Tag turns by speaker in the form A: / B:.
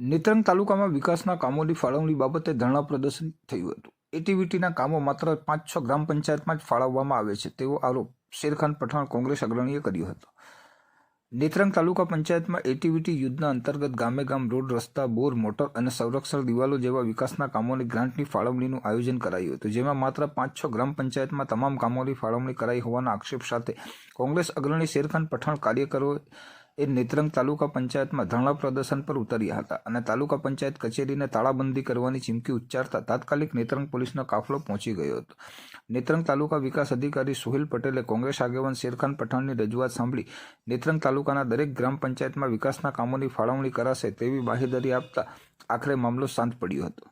A: નેત્રંગ તાલુકામાં વિકાસના કામોની ફાળવણી બાબતે ધરણા પ્રદર્શન થયું હતું. એટીવીટીના કામો માત્ર પાંચ છ ગ્રામ પંચાયતમાં જ ફાળવવામાં આવે છે, તેવો આરોપ શેરખાન પઠાણ કોંગ્રેસ અગ્રણીએ કર્યો હતો. નેત્રંગ તાલુકા પંચાયતમાં એટીવીટી યુદ્ધના અંતર્ગત ગામે ગામ રોડ, રસ્તા, બોર, મોટર અને સંરક્ષણ દિવાલો જેવા વિકાસના કામોની ગ્રાન્ટની ફાળવણીનું આયોજન કરાયું હતું, જેમાં માત્ર પાંચ છ ગ્રામ પંચાયતમાં તમામ કામોની ફાળવણી કરાઈ હોવાના આક્ષેપ સાથે કોંગ્રેસ અગ્રણી શેરખાન પઠાણ કાર્યકરો એ નેત્રંગ તાલુકા પંચાયતમાં ધરણા પ્રદર્શન પર ઉતર્યા હતા અને તાલુકા પંચાયત કચેરીને તાળાબંધી કરવાની ચીમકી ઉચ્ચારતા તાત્કાલિક નેત્રંગ પોલીસનો કાફલો પહોંચી ગયો હતો. નેત્રંગ તાલુકા વિકાસ અધિકારી સુહેલ પટેલે કોંગ્રેસ આગેવાન શેરખાન પઠાણની રજૂઆત સાંભળી નેત્રંગ તાલુકાના દરેક ગ્રામ પંચાયતમાં વિકાસના કામોની ફાળવણી કરાશે તેવી બાહેધરી આપતા આખરે મામલો શાંત પડ્યો હતો.